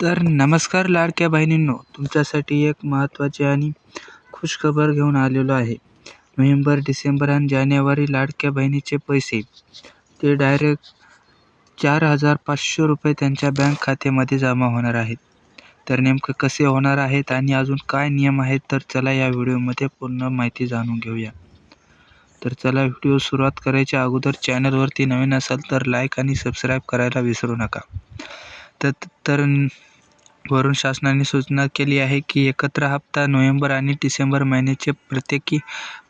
तर नमस्कार लाडक्या बहिणींनो तुमच्यासाठी एक महत्त्वाची आणि खुशखबर घेऊन आलेलो आहे. नोव्हेंबर डिसेंबर आणि जानेवारी लाडक्या बहिणीचे पैसे. ते डायरेक्ट चार हजार पाचशे रुपये त्यांच्या बँक खात्यामध्ये जमा होणार आहेत. तर नेमकं कसे होणार आहेत आणि अजून काय नियम आहेत तर चला या व्हिडिओमध्ये पूर्ण माहिती जाणून घेऊया. तर चला व्हिडिओ सुरुवात करायच्या अगोदर चॅनलवरती नवीन असाल तर लाईक आणि सबस्क्राईब करायला विसरू नका. तर तर वरून शासनाने सूचना केली आहे की एकत्र हप्ता नोव्हेंबर आणि डिसेंबर महिन्याचे प्रत्येकी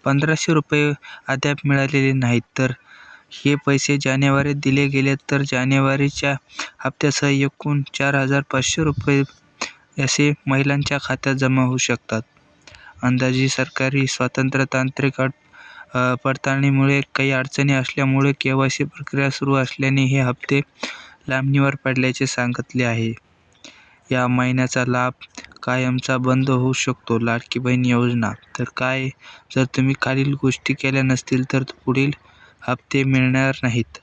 पंधराशे रुपये अद्याप मिळालेले नाहीत. तर हे पैसे जानेवारीत दिले गेले तर जानेवारीच्या हप्त्यासह एकूण चार हजार पाचशे रुपये असे महिलांच्या खात्यात जमा होऊ शकतात. अंदाजी सरकारी स्वातंत्र्य तांत्रिक अड पडताळणीमुळे काही अडचणी असल्यामुळे के वाय सी प्रक्रिया सुरू असल्याने हे हप्ते लांबणीवर पडल्याचे सांगितले आहे. या महिन्याचा लाभ कायमचा बंद होऊ शकतो लाडकी बहीण योजना. तर काय जर तुम्ही खालील गोष्टी केल्या नसतील तर पुढील हप्ते मिळणार नाहीत.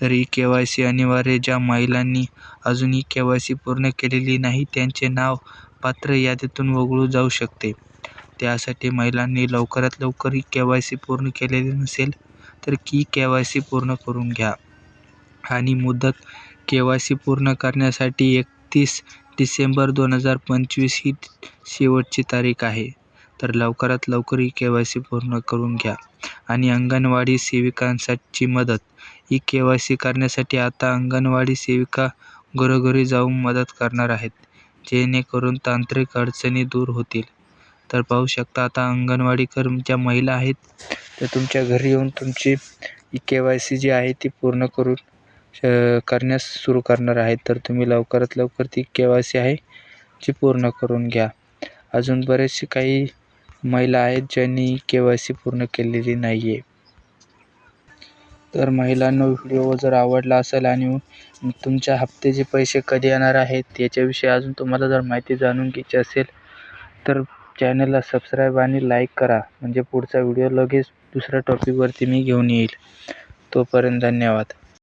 तर ई के वाय सी अनिवार्य ज्या महिलांनी अजून ई के वाय सी पूर्ण केलेली नाही त्यांचे नाव पात्र यादीतून वगळू जाऊ शकते. त्यासाठी महिलांनी लवकरात लवकर ई के वाय सी पूर्ण केलेली नसेल तर की के वाय सी पूर्ण करून घ्या. आणि मुदत के वाय सी पूर्ण करण्यासाठी एकतीस डिसेंबर दोन हजार पंचवीस ही शेवटची तारीख आहे. तर लवकरात लवकर ई के वाय सी पूर्ण करून घ्या. आणि अंगणवाडी सेविकांसाठी मदत. ई के वाय सी करण्यासाठी आता अंगणवाडी सेविका घरोघरी जाऊन मदत करणार आहेत जेणेकरून तांत्रिक अडचणी दूर होतील. तर पाहू शकता आता अंगणवाडी कर्म ज्या महिला आहेत. त्या तुमच्या घरी येऊन तुमची ही के वाय सी जी आहे ती पूर्ण करून करण्यास सुरू करणार आहेत तर तुम्ही लवकरात लवकर ती के वाय सी आहे जी पूर्ण करून घ्या. अजून बरेचसे काही महिला आहेत ज्यांनी के वाय सी पूर्ण केलेली नाही आहे तर महिलांनो व्हिडिओ जर आवडला असेल आणि तुमच्या हप्त्याचे पैसे कधी येणार आहेत याच्याविषयी अजून तुम्हाला जर माहिती जाणून घ्यायची असेल तर चॅनलला सबस्क्राईब आणि लाईक करा. म्हणजे पुढचा व्हिडिओ लगेच दुसऱ्या टॉपिकवरती मी घेऊन येईल. तोपर्यंत धन्यवाद.